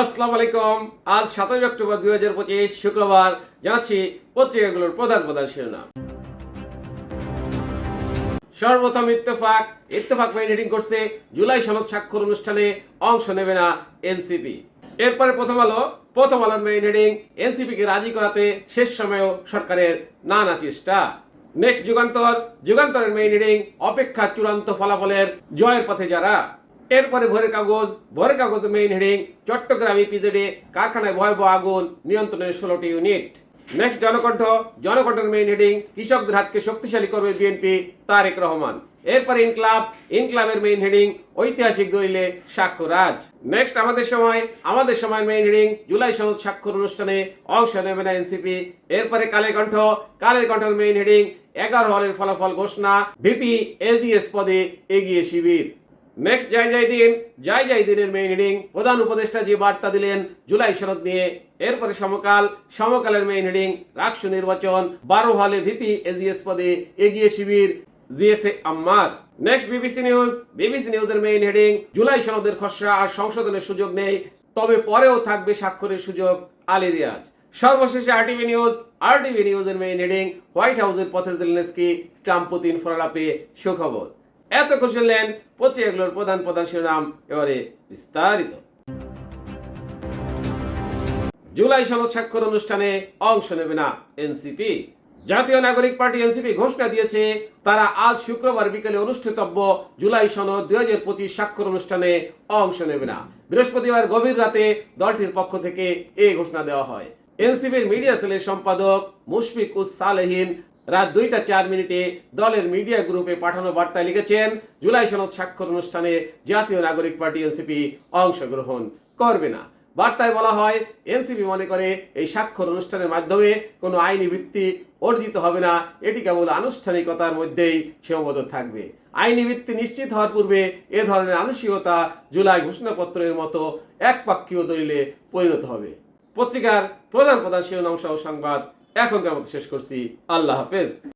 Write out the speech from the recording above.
আসসালামু আলাইকুম। আজ সাতই অক্টোবর দুই হাজার পঁচিশ শুক্রবার। জানাচ্ছি পত্রিকাগুলোর প্রধান প্রধান শিরোনাম। সর্বপ্রথম ইত্তেফাক। ইত্তেফাক মেইন হেডিং করছে জুলাই সনদ স্বাক্ষর অনুষ্ঠানে অংশ নেবে না এনসিপি। এরপরে প্রথম আলো। প্রথম আলোর মেইন হেডিং এনসিপি কে রাজি করাতে শেষ সময়েও সরকারের নানা চেষ্টা। নেক্সট যুগান্তর। যুগান্তরের মেইন হেডিং অপেক্ষা চূড়ান্ত ফলাফলের জয়ের পথে যারা। এরপরে ভোরের কাগজ, ভোরের কাগজের মেইন হেডিং চট্টগ্রাম ইপিজেডে কারখানায় ভয়াবহ আগুন, নিয়ন্ত্রণের ষোলোটি ইউনিট নেক্সট জনকণ্ঠ, জনকণ্ঠের মেইন হেডিং কৃষকদের হাতকে শক্তিশালী করবে বিএনপি তারেক রহমান। এরপরে ইনক্লাব, ইনক্লাবের মেইন হেডিং ঐতিহাসিক দলিলে সাক্ষ্যরাজ নেক্সট আমাদের সময় আমাদের সময় মেইন হেডিং জুলাই সনদ স্বাক্ষর অনুষ্ঠানে অংশ নেবে না এনসিপি এরপরে কালের কণ্ঠ, কালের কণ্ঠের মেইন হেডিং এগারো হলের ফলাফল ঘোষণা ভিপি এজিএস পদে এগিয়ে শিবির। নেক্সট জয় জয় দিন জয় জয় দিনের মেইন হেডিং প্রধান উপদেষ্টা যে বার্তা দিলেন জুলাই শরৎ নিয়ে এরপরে সমকাল সমকালের মেইন হেডিং রাষ্ট্র নির্বাচন বারো হলে ভিপি এজিএস পদে এগিয়ে শিবির GSA Ammar next BBC news BBC নিউজের মেইন হেডিং জুলাই সনদের খসড়া আর সংশোধনের সুযোগ নেই। তবে পরেও থাকবে স্বাক্ষরের সুযোগ আলী রিয়াজ। সর্বশেষে আরটিভি নিউজ আরটিভি নিউজের মেইন হেডিং হোয়াইট হাউসের পথে জেলেনস্কি ট্রাম্প পুতিন ফলালাপে সুখবর। এত শুনলেন পত্রিকাগুলোর প্রধান প্রধান শিরোনাম এবারে বিস্তারিত। জুলাই সনদ স্বাক্ষর অনুষ্ঠানে অংশ নেবে না এনসিপি। জাতীয় নাগরিক পার্টি এনসিপি ঘোষণা দিয়েছে, তারা আজ শুক্রবার বিকেলে অনুষ্ঠিতব্য জুলাই সনদ দুই হাজার পঁচিশ স্বাক্ষর অনুষ্ঠানে অংশ নেবে না। বৃহস্পতিবার গভীর রাতে দলটির পক্ষ থেকে এই ঘোষণা দেওয়া হয়। এনসিপির মিডিয়া সেলের সম্পাদক মুশফিক উস সালেহীন রাত দুইটা চার মিনিটে দলের মিডিয়া গ্রুপে পাঠানো বার্তায় লিখেছেন, জুলাই সনদ স্বাক্ষর অনুষ্ঠানে জাতীয় নাগরিক পার্টি এনসিপি অংশগ্রহণ করবে না। বার্তায় বলা হয়, এনসিপি মনে করে এই স্বাক্ষর অনুষ্ঠানের মাধ্যমে কোনো আইনি ভিত্তি অর্জিত হবে না, এটি কেবল আনুষ্ঠানিকতার মধ্যেই সীমাবদ্ধ থাকবে। আইনি ভিত্তি নিশ্চিত হওয়ার পূর্বে এ ধরনের আনুষ্ঠানিকতা জুলাই ঘোষণাপত্রের মতো একপাক্ষীয় দলিলে পরিণত হবে। পত্রিকার প্রধান প্রধান শিরোনাম সহ সংবাদ এখনকার মতো শেষ করছি? আল্লাহ হাফেজ।